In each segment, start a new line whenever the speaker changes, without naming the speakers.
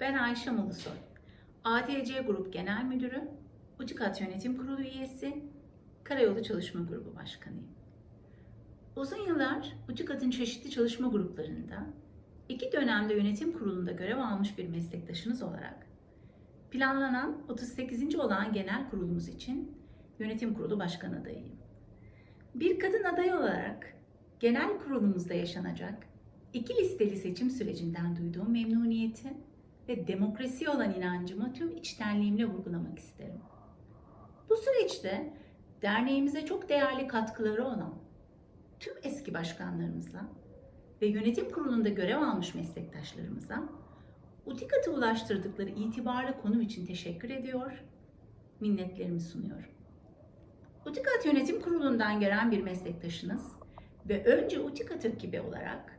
Ben Ayşe Mulusoy. ATC Grup Genel Müdürü, Ucikat Yönetim Kurulu üyesi, Karayolu Çalışma Grubu Başkanıyım. Uzun yıllar Ucikat'ın çeşitli çalışma gruplarında, iki dönemde yönetim kurulunda görev almış bir meslektaşınız olarak, planlanan 38. olan genel kurulumuz için yönetim kurulu başkan adayıyım. Bir kadın aday olarak genel kurulumuzda yaşanacak iki listeli seçim sürecinden duyduğum memnuniyeti ve demokrasiye olan inancımı tüm içtenliğimle vurgulamak isterim. Bu süreçte derneğimize çok değerli katkıları olan tüm eski başkanlarımıza ve yönetim kurulunda görev almış meslektaşlarımıza Utikat'a ulaştırdıkları itibarlı konum için teşekkür ediyor, minnetlerimi sunuyorum. Utikat Yönetim Kurulu'ndan gelen bir meslektaşınız ve önce Utikat ekibi olarak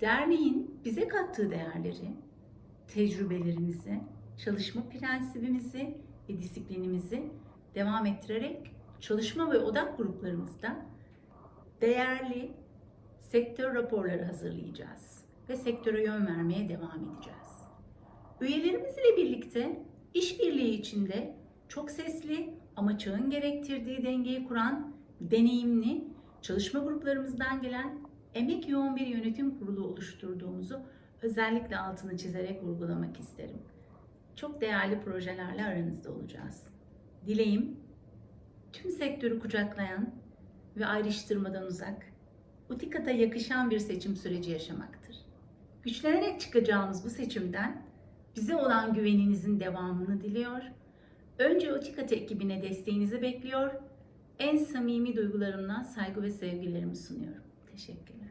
derneğin bize kattığı değerleri, tecrübelerimizi, çalışma prensibimizi ve disiplinimizi devam ettirerek çalışma ve odak gruplarımızda değerli sektör raporları hazırlayacağız ve sektöre yön vermeye devam edeceğiz. Üyelerimizle birlikte işbirliği içinde çok sesli ama çağın gerektirdiği dengeyi kuran deneyimli çalışma gruplarımızdan gelen emek yoğun bir yönetim kurulu özellikle altını çizerek vurgulamak isterim. Çok değerli projelerle aranızda olacağız. Dileğim tüm sektörü kucaklayan ve ayrıştırmadan uzak, Utikat'a yakışan bir seçim süreci yaşamaktır. Güçlenerek çıkacağımız bu seçimden bize olan güveninizin devamını diliyor. Önce Utikat ekibine desteğinizi bekliyor. En samimi duygularımla saygı ve sevgilerimi sunuyorum. Teşekkürler.